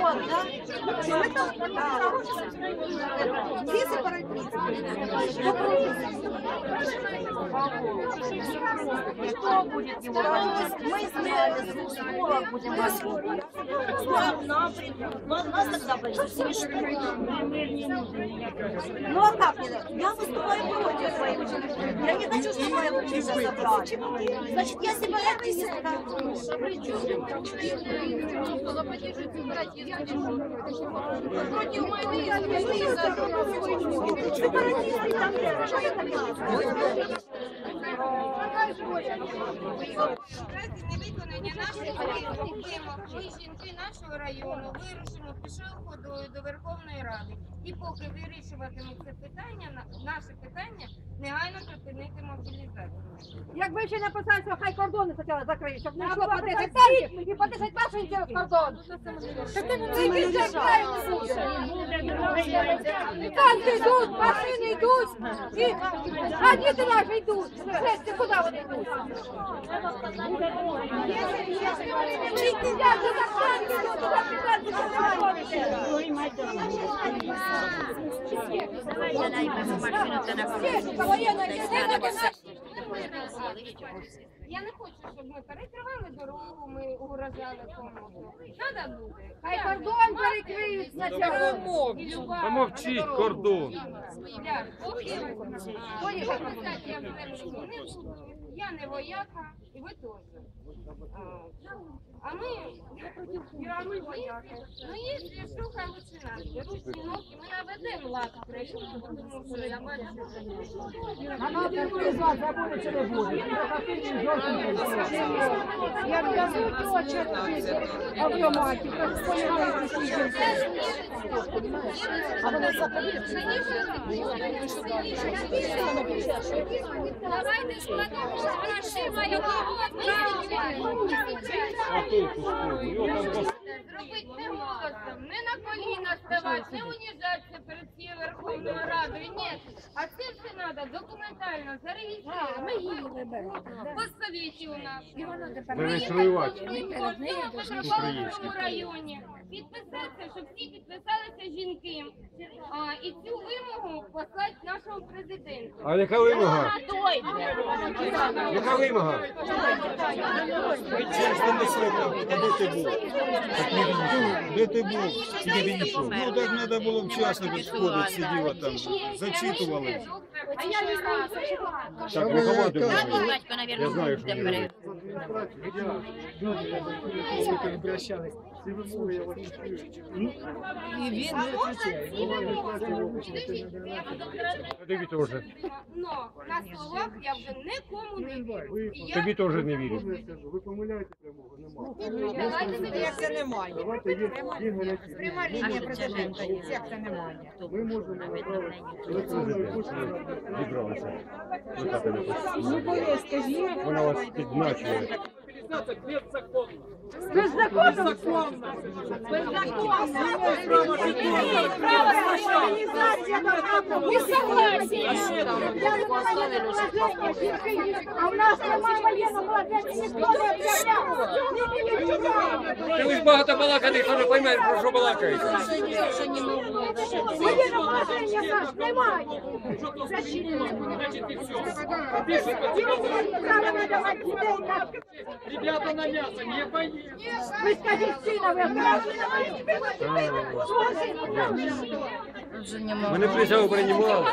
Вот, да? Всі сепаратисти. Кто будет его возить? Мы знали, скоро будем возить. Нас тогда будет смешно. Ну а как это? Я выступаю Значит, я сепаратистка. Сепаратисты там нет. Что я там делаю? разі невиконання наших вимог, ми, жінки нашого району, вирушимо пішою ходою до Верховної Ради. І поки вирішуватимуть це питання, наше питання, негайно припинити мобілізацію. Якби ще написали, що хай кордони спочатку закриють, щоб не було потисати танки і потисати вашу через кордон. Не. Танки йдуть, машини йдуть, і, а діти наші йдуть. Все, куди вони йдуть? Чи йдуть, туди танки йдуть, туди Я не хочу, щоб ми перекривали дорогу, ми угрожали комусь. Буде. Хай кордон перекриють спочатку. Та мовчіть, кордон. Я я не. Я вояка, і ви теж. А ми, а ми вояки. Ну, якщо що, хай лучше нас. Беруть жінки, ми що що А нам чи не буде. Як сподіваюся, що. А вони Давайте складемо грошима його А толку? Його там пос- Зробити не голосом, не на коліна ставати, не уніжатися перед цією Верховною Радою. Ні, а це все треба документально зареєструвати. Постовіті у нас. Зареєструвати. В Петропавловському районі. Підписатися, щоб всі підписалися жінки. А, і цю вимогу послати нашому президенту. А яка вимога? Яка вимога? Де ти був? Ну так треба було вчасно відходити, сиділа там, зачитували. А я не знаю. Так, Я навірно, знаю, що Тобі теж. Но на словах я вже нікому не вірю. І я Тобі теж не вірю. Ви помиляєте прямого, немає. давайте Як це немає? Давайте є, гарячі. Пряма лінія президента є, як це немає? Ми можемо направити Ви електронною поштою. зібралися. Отак вона тут. Вона вас підначує. Беззаконно. Не маю положення а у нас немає военного положення, никто не об'являв. Ти ж багато балакати, ніхто не пойме, про що балакаєте. Воєнного положення немає. Ребята на мясо, не сина, ви Мене присягу приймали.